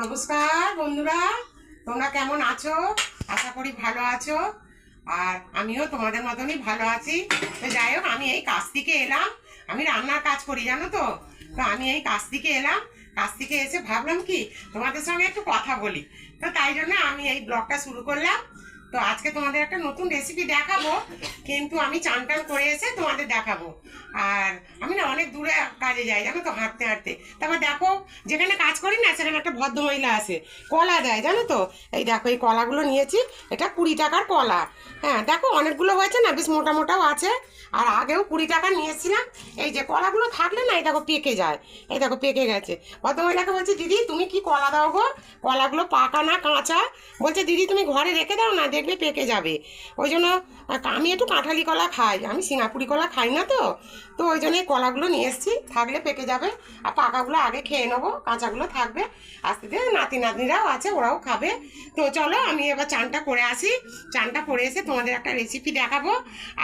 নমস্কার, বন্ধুরা। তোমরা কেমন আছো? আশা করি ভালো আছো। আর আমিও তোমাদের মতনই ভালো আছি। তো যাই হোক, আমি এই কাজ থেকে এলাম। আমি রান্নার কাজ করি, জানো তো? তো আমি এই কাজ থেকে এলাম। কাজ থেকে এসে ভাবলাম কি, তোমাদের সঙ্গে একটু কথা বলি। তো তাই জন্য আমি এই ব্লগটা শুরু করলাম। তো আজকে তোমাদের একটা নতুন রেসিপি দেখাবো, কিন্তু আমি চান টান করে এসে তোমাদের দেখাবো। আর আমি না অনেক দূরে কাজে যাই, জানো তো, হাঁটতে হাঁটতে। তারপর দেখো, যেখানে কাজ করি না, সেখানে একটা ভদ্র মহিলা আছে কলা দেয়, জানো তো? এই দেখো, এই কলাগুলো নিয়েছি, এটা কুড়ি টাকার কলা। হ্যাঁ দেখো, অনেকগুলো হয়েছে না, বেশ মোটা মোটাও আছে। আর আগেও কুড়ি টাকা নিয়েছিলাম। এই যে কলাগুলো থাকলে না, এই দেখো, পেকে যায়। এই দেখো, পেকে গেছে। ভদ্রমহিলাকে বলছি, দিদি, তুমি কি কলা দাও গো? কলাগুলো পাকা না কাঁচা? বলছে, দিদি, তুমি ঘরে রেখে দাও না দেখবে পেকে যাবে। ওই জন্য আমি একটু কাঁঠালি কলা খাই। আমি সিঙ্গাপুরি কলা খাই না তো। তো ওই জন্য এই কলাগুলো নিয়ে এসেছি। থাকলে পেকে যাবে। আর পাকাগুলো আগে খেয়ে নেব। কাঁচাগুলো থাকবে। আস্তে ধীরে নাতি নাতনিরাও আছে, ওরাও খাবে। তো চলো, আমি এবার চানটা করে আসি। চানটা করে এসে তোমাদের একটা রেসিপি দেখাবো।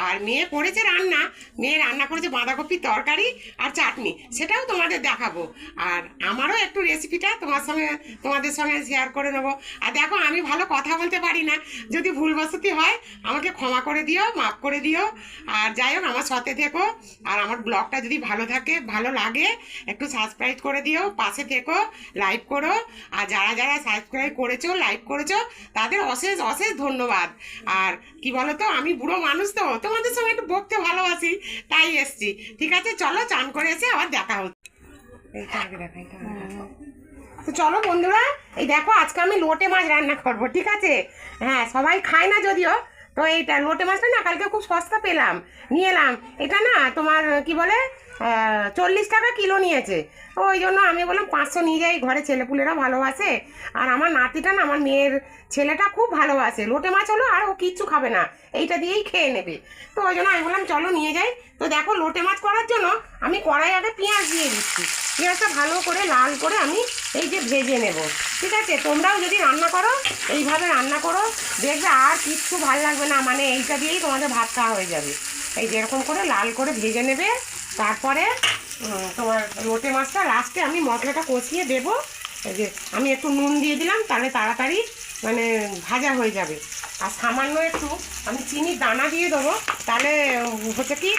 আর মেয়ে করেছে রান্না। মেয়ে রান্না করেছে বাঁধাকপির তরকারি আর চাটনি। সেটাও তোমাদের দেখাবো। আর আমারও একটু রেসিপিটা তোমার সঙ্গে, তোমাদের সঙ্গে শেয়ার করে নেব। আর দেখো, আমি ভালো কথা বলতে পারি না। যদি ভুলবশতি হয়, আমাকে ক্ষমা করে দিও, মাফ করে দিও। আর যাই হোক, আমার সাথে থেকো। আর আমার ব্লগটা যদি ভালো থাকে, ভালো লাগে, একটু সাবস্ক্রাইব করে দিও, পাশে থেকো লাইক করো। আর যারা যারা সাবস্ক্রাইব করেছ লাইক করেছ, তাদের অশেষ অশেষ ধন্যবাদ। আর কি বলো তো আমি বুড়ো মানুষ তো, তোমাদের সঙ্গে একটু বকতে ভালোবাসি, তাই এসছি। ঠিক আছে, চলো, চান করে এসে আবার দেখা হচ্ছে। তো চলো বন্ধুরা, এই দেখো আজকে আমি লোটে মাছ রান্না করব, ঠিক আছে? হ্যাঁ সবাই খায় না যদিও, তো এইটা লোটে মাছটা না, কালকে খুব সস্তা পেলাম, নিয়ে এলাম। এটা না তোমার, কি বলে চল্লিশ টাকা কিলো নিয়েছে। তো ওই জন্য আমি বললাম পাঁচশো নিয়ে যাই, ঘরে ছেলেপুলেরা ভালোবাসে। আর আমার নাতিটা না, আমার মেয়ের ছেলেটা খুব ভালোবাসে। লোটে মাছ হলো আর ও কিচ্ছু খাবে না, এইটা দিয়েই খেয়ে নেবে। তো ওই জন্য আমি বললাম, চলো নিয়ে যাই। তো দেখো, লোটে মাছ করার জন্য আমি কড়াই আগে পেঁয়াজ দিয়ে দিচ্ছি। পেঁয়াজটা ভালো করে লাল করে আমি এই যে ভেজে নেব। ঠিক আছে? তোমরাও যদি রান্না করো, এইভাবে রান্না করো, দেখবে আর কিচ্ছু ভালো লাগবে না। মানে এইটা দিয়েই তোমাদের ভাত খাওয়া হয়ে যাবে। এই যে এরকম করে লাল করে ভেজে নেবে। তারপরে তোমার লোটে মাছটা লাস্টে আমি মশলাটা কষিয়ে দেবো। যে আমি একটু নুন দিয়ে দিলাম, তাহলে তাড়াতাড়ি মানে ভাজা হয়ে যাবে। আর সামান্য একটু আমি চিনি দানা দিয়ে দেবো, তাহলে হচ্ছে কি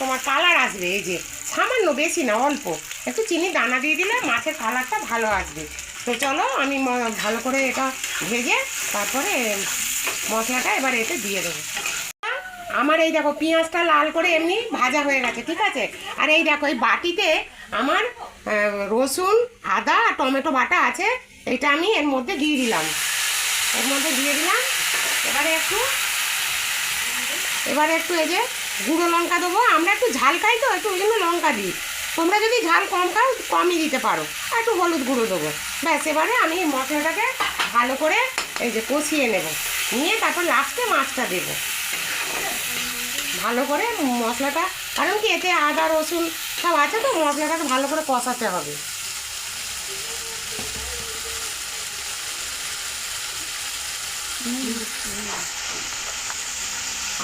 তোমার কালার আসবে, এই যে সামান্য বেশি না, অল্প। একটু চিনি দানা দিয়ে দিলে মাছের কালারটা ভালো আসবে। তো চলো আমি ভালো করে এটা ভেজে তারপরে মশলাটা এবার এতে দিয়ে দেবো। আমার এই দেখো পেঁয়াজটা লাল করে এমনি ভাজা হয়ে গেছে, ঠিক আছে? আর এই দেখো, এই বাটিতে আমার রসুন, আদা টমেটো বাটা আছে, এটা আমি এর মধ্যে দিয়ে দিলাম। এর মধ্যে দিয়ে দিলাম এবারে একটু এবারে একটু এই যে গুঁড়ো লঙ্কা দেবো। আমরা একটু ঝাল খাই তো, একটু ওই জন্য লঙ্কা দিই। তোমরা যদি ঝাল কম খাও, কমই দিতে পারো। আর একটু হলুদ গুঁড়ো দেবো। ব্যাস, এবারে আমি এই মশলাটাকে ভালো করে এই যে কষিয়ে নেব। নিয়ে তারপর লাস্টে মাছটা দেবো। ভালো করে মশলাটা, কারণ কি এতে আদা, রসুন সব আছে তো, মশলাটাকে ভালো করে কষাতে হবে।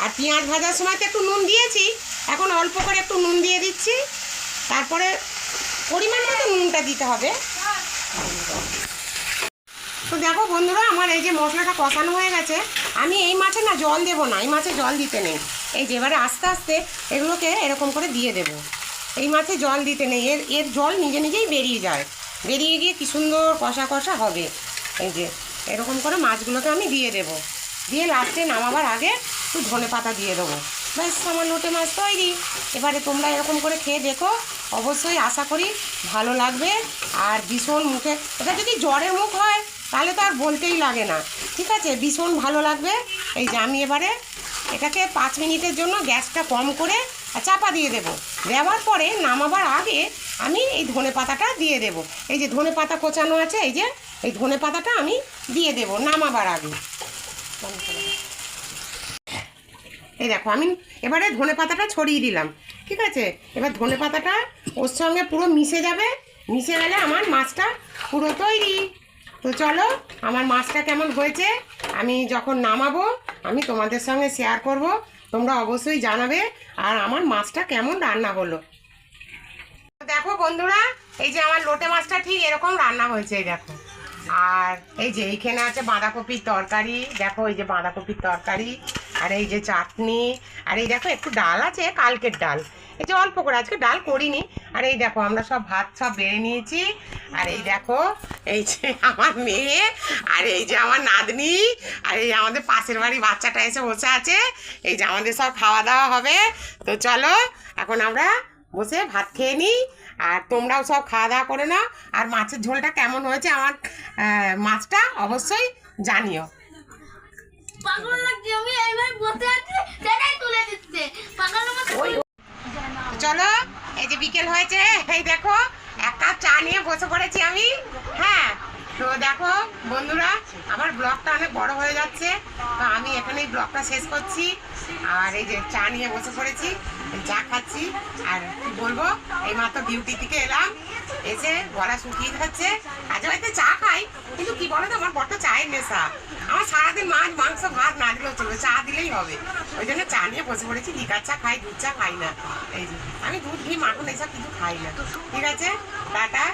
আর পেঁয়াজ ভাজার সময় তো একটু নুন দিয়েছি। এখন অল্প করে একটু নুন দিয়ে দিচ্ছি। তারপরে পরিমাণ মতো নুনটা দিতে হবে। তো দেখো বন্ধুরা, আমার এই যে মশলাটা কষানো হয়ে গেছে। আমি এই মাছে না জল দেবো না, এই মাছে জল দিতে নেই। এই যে এবারে আস্তে আস্তে এগুলোকে এরকম করে দিয়ে দেবো। এই মাছে জল দিতে নেই, এর এর জল নিজে নিজেই বেরিয়ে যায়। বেরিয়ে গিয়ে কি সুন্দর কষা কষা হবে। এই যে এরকম করে মাছগুলোকে আমি দিয়ে দেবো। দিয়ে লাস্টে নামাবার আগে একটু ধনে পাতা দিয়ে দেবো। ব্যাস, আমার লোটে মাছ তৈরি। এবারে তোমরা এরকম করে খেয়ে দেখো। অবশ্যই আশা করি ভালো লাগবে। আর ভীষণ মুখে, এটা যদি জ্বরের মুখ হয়, তাহলে তো আর বলতেই লাগে না। ঠিক আছে? ভীষণ ভালো লাগবে। এই যে আমি এবারে এটাকে পাঁচ মিনিটের জন্য গ্যাসটা কম করে চাপা দিয়ে দেবো। দেওয়ার পরে নামাবার আগে আমি এই ধনে পাতাটা দিয়ে দেব। এই যে ধনে পাতা কোচানো আছে, এই যে, এই ধনে পাতাটা আমি দিয়ে দেব নামাবার আগে। এই দেখো, আমি এবারে ধনে পাতাটা ছড়িয়ে দিলাম, ঠিক আছে? এবার ধনে পাতাটা ওর সঙ্গে পুরো মিশে যাবে, মিশে গেলে আমার মাছটা পুরো তৈরি। তো চলো, আমার মাছটা কেমন হয়েছে, আমি যখন নামাবো, আমি তোমাদের সঙ্গে শেয়ার করব, তোমরা অবশ্যই জানাবে, আর আমার মাছটা কেমন রান্না হলো। দেখো বন্ধুরা, এই যে আমার লোটে মাছটা ঠিক এরকম রান্না হয়েছে, এই দেখো। আর এই যে এইখানে আছে বাঁধাকপির তরকারি, দেখো এই যে বাঁধাকপির তরকারি, আর এই যে চাটনি, আর এই দেখো একটু ডাল আছে, কালকের ডাল। এই যে অল্প করে, আজকে ডাল করিনি। আর এই দেখো, আমরা সব ভাত সব বেড়ে নিয়েছি। আর এই দেখো, এই যে আমার মেয়ে, আর এই যে আমার নাতনি, আর এই আমাদের পাশের বাড়ি বাচ্চাটা এসে বসে আছে। এই যে আমাদের সব খাওয়া দাওয়া হবে। তো চলো, এখন আমরা বসে ভাত খেয়ে নিই। আর তোমরাও সব খাওয়া দাওয়া করে নাও। আর মাছের ঝোলটা কেমন হয়েছে আমার মাছটা অবশ্যই জানিও। চলো এই যে বিকেল হয়েছে এই দেখো একটা কাপ চা নিয়ে বসে পড়েছি আমি। হ্যাঁ তো দেখো, বন্ধুরা, আমার ব্লগটা অনেক বড় হয়ে যাচ্ছে। তো আমি এখানেই ব্লগটা শেষ করছি। আর এই যে চা নিয়ে বসে পড়েছি চা খাচ্ছি। আর কি বলব এই মাত্র ডিউটি থেকে এলাম, এসে গলা শুকিয়ে যাচ্ছে। কাজে বাড়িতে চা খাই, কিন্তু কি বলো তো আমার বড্ড চায়ের নেশা। আমার সারাদিন মাছ, মাংস, ভাত না দিলেও চলবে, চা দিলেই হবে। ওই জন্য চা নিয়ে বসে পড়েছি লিকার চা খাই, দুধ চা খাই না। এই যে, আমি দুধ, ঘি, মাখন এসব কিছু খাই না। ঠিক আছে, টাটা।